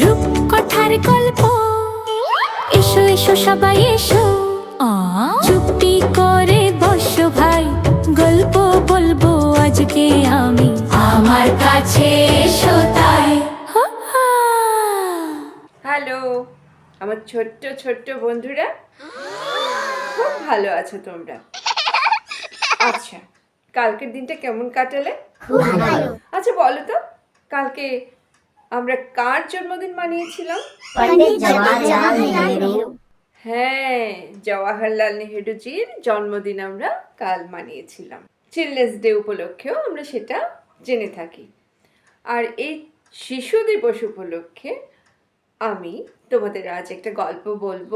রূপকথার গল্প। এসো এসো সবাই এসো। চুপটি করে বসো ভাই গল্প বলব আজকে আমি। আমার কাছে এসো তাই। হ্যালো আমার ছোট্ট ছোট্ট বন্ধুরা। খুব ভালো আছো তোমরা। আচ্ছা কালকের দিনটা কেমন কাটালে? আচ্ছা বলো তো কালকে আমরা কার জন্মদিন মানিয়েছিলাম? হ্যাঁ জওয়াহরলাল নেহেরুজির জন্মদিন আমরা কাল মানিয়েছিলাম। চিলড্রেন্স ডে উপলক্ষেও আমরা সেটা জেনে থাকি। আর এই শিশু দিবস উপলক্ষে আমি তোমাদের আজ একটা গল্প বলব।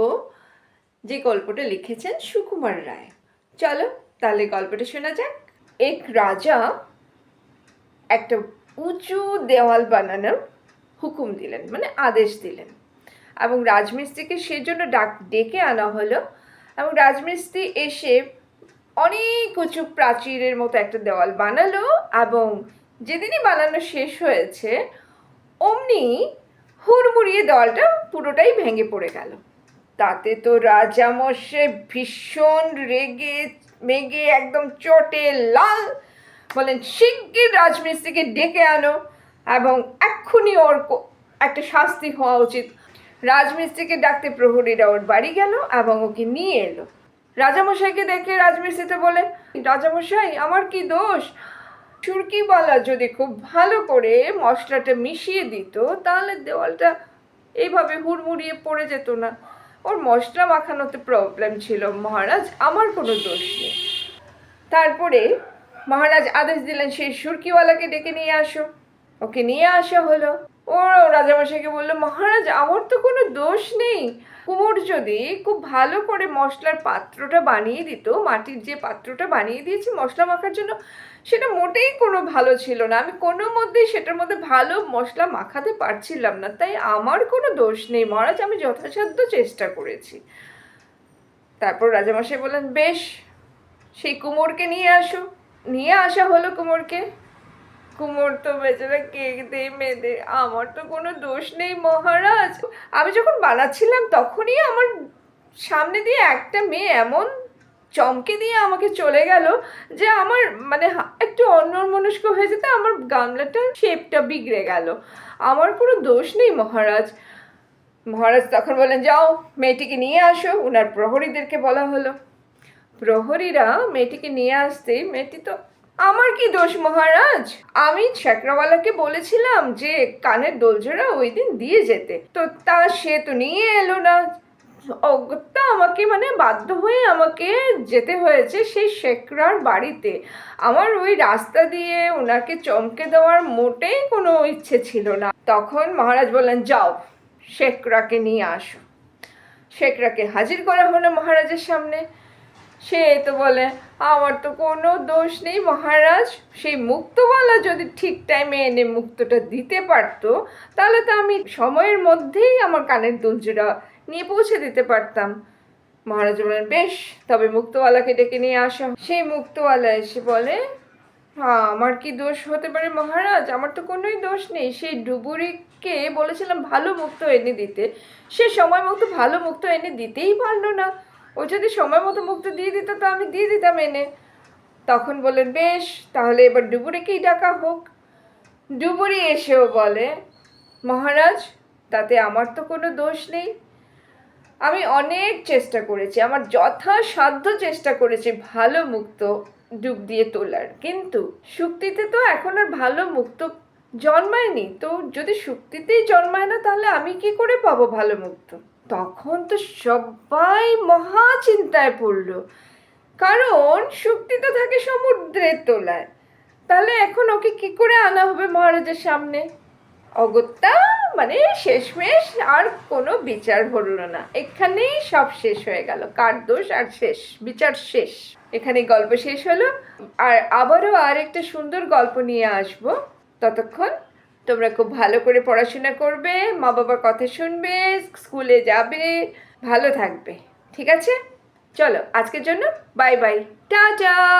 যে গল্পটা লিখেছেন সুকুমার রায়। চলো তাহলে গল্পটা শোনা যাক। এক রাজা একটা উঁচু দেওয়াল বানানোর হুকুম দিলেন মানে আদেশ দিলেন। এবং রাজমিস্ত্রিকে সেজন্য ডাক, ডেকে আনা হলো। এবং রাজমিস্ত্রি এসে অনেক উঁচু প্রাচীরের মতো একটা দেওয়াল বানালো এবং যেদিনই বানানো শেষ হয়েছে, অমনি হুড়মুড়িয়ে দেওয়ালটা পুরোটাই ভেঙে পড়ে গেল। তাতে তো রাজামশাই ভীষণ রেগে, মেগে, একদম চটে লাল বলেন, শিগগির রাজমিস্ত্রিকে ডেকে আনো। এবং এক্ষুনি ওর একটা শাস্তি হওয়া উচিত। রাজমিস্ত্রিকে ডাকতে প্রহরীরা ওর বাড়ি গেল এবং ওকে নিয়ে এলো। রাজামশাইকে দেখে রাজমিস্ত্রিতে বলে, রাজামশাই, আমার কি দোষ? সুরকিওয়ালা যদি খুব ভালো করে মশলাটা মিশিয়ে দিত, তাহলে দেওয়ালটা এইভাবে হুড়মুড়িয়ে পড়ে যেত না। ওর মশলা মাখানোতে প্রবলেম ছিল। মহারাজ, আমার কোনো দোষ নেই। তারপরে মহারাজ আদেশ দিলেন, সেই সুরকিওয়ালাকে ডেকে নিয়ে আসো। ওকে নিয়ে আসা হলো। ও রাজামশাইকে বলল, মহারাজ, আমার তো কোনো দোষ নেই। কুমোর যদি খুব ভালো করে মশলার পাত্রটা বানিয়ে দিত, মাটির যে পাত্রটা বানিয়ে দিয়েছি মশলা মাখার জন্য, সেটা মোটেই কোনো ভালো ছিল না। আমি কোনো মধ্যেই সেটার মধ্যে ভালো মশলা মাখাতে পারছিলাম না। তাই আমার কোনো দোষ নেই। মহারাজ, আমি যথাসাধ্য চেষ্টা করেছি। তারপর রাজামশাই বললেন, বেশ, সেই কুমোরকে নিয়ে আসো। নিয়ে আসা হলো কুমোরকে। কুমোর তো বেচারা কেক দিয়ে মেয়েদের আমার তো কোনো দোষ নেই, মহারাজ। আমি যখন বানাচ্ছিলাম, তখনই আমার সামনে দিয়ে একটা মেয়ে এমন চমকে দিয়ে আমাকে চলে গেল যে আমার মানে একটু অন্যমনস্ক হয়ে যেতে আমার গামলাটার শেপটা বিগড়ে গেল। আমার কোনো দোষ নেই, মহারাজ। মহারাজ তখন বলেন যাও, মেয়েটিকে নিয়ে আসো। ওনার প্রহরীদেরকে বলা হলো। প্রহরীরা মেয়েটিকে নিয়ে আসতে মেয়েটি তো আমার কি দোষ, মহারাজ? আমি ছেকরাওয়ালাকে বলেছিলাম যে কানের দোলজোড়া ওই দিন দিয়ে যেতে। তো তা সে তো নিয়ে এলো না। অগত্যা আমাকে মানে বাধ্য হয়ে আমাকে যেতে হয়েছে সেই শেখরার বাড়িতে। আমার ওই রাস্তা দিয়ে ওনাকে চমকে দেওয়ার মোটেই কোনো ইচ্ছে ছিল না। তখন মহারাজ বললেন, যাও শেখরাকে নিয়ে আসো। শেখরাকে হাজির করা হলো মহারাজের সামনে। সে তো বলে, আমার তো কোনো দোষ নেই মহারাজ। সেই মুক্তওয়ালা যদি ঠিক টাইমে এনে মুক্তটা দিতে পারতো, তাহলে তো আমি সময়ের মধ্যেই আমার কানের দুলজোড়া নিয়ে পৌঁছে দিতে পারতাম। মহারাজ বলেন, বেশ, তবে মুক্তওয়ালাকে ডেকে নিয়ে আসা। সেই মুক্তওয়ালা এসে বলে হ্যাঁ আমার কি দোষ হতে পারে মহারাজ? আমার তো কোনোই দোষ নেই। সেই ডুবুরিকে বলেছিলাম ভালো মুক্ত এনে দিতে। সে সময় মতো ভালো মুক্ত এনে দিতেই পারল না। ও যদি সময় মতো মুক্ত দিয়ে দিত, তো আমি দিয়ে দিতাম এনে। তখন বললেন, বেশ, তাহলে এবার ডুবুরিকেই ডাকা হোক। ডুবুরি এসেও বলে, মহারাজ, তাতে আমার তো কোনো দোষ নেই। আমি অনেক চেষ্টা করেছি, আমার যথাসাধ্য চেষ্টা করেছি ভালো মুক্ত ডুব দিয়ে তোলার। কিন্তু শুক্তিতে তো এখন আর ভালো মুক্ত জন্মায়নি। তো যদি শুক্তিতেই জন্মায় না, তাহলে আমি কি করে পাবো ভালো মুক্ত? তখন তো সবাই মহা চিন্তায় পড়ল। কারণ শুক্তি তো থাকে সমুদ্রের তোলায়। তাহলে এখন ওকে কি করে আনা হবে মহারাজের সামনে? অগত্যা মানে শেষমেশ আর কোনো বিচার হলো না। এখানেই সব শেষ হয়ে গেল। কার দোষ আর শেষ? বিচার শেষ। এখানে গল্প শেষ হলো। আর আবারও আর একটা সুন্দর গল্প নিয়ে আসব। ততক্ষণ তোমরা খুব ভালো করে পড়াশোনা করবে, মা বাবার কথা শুনবে, স্কুলে যাবে, ভালো থাকবে। ঠিক আছে? চলো, আজকের জন্য বাই বাই। টাটা!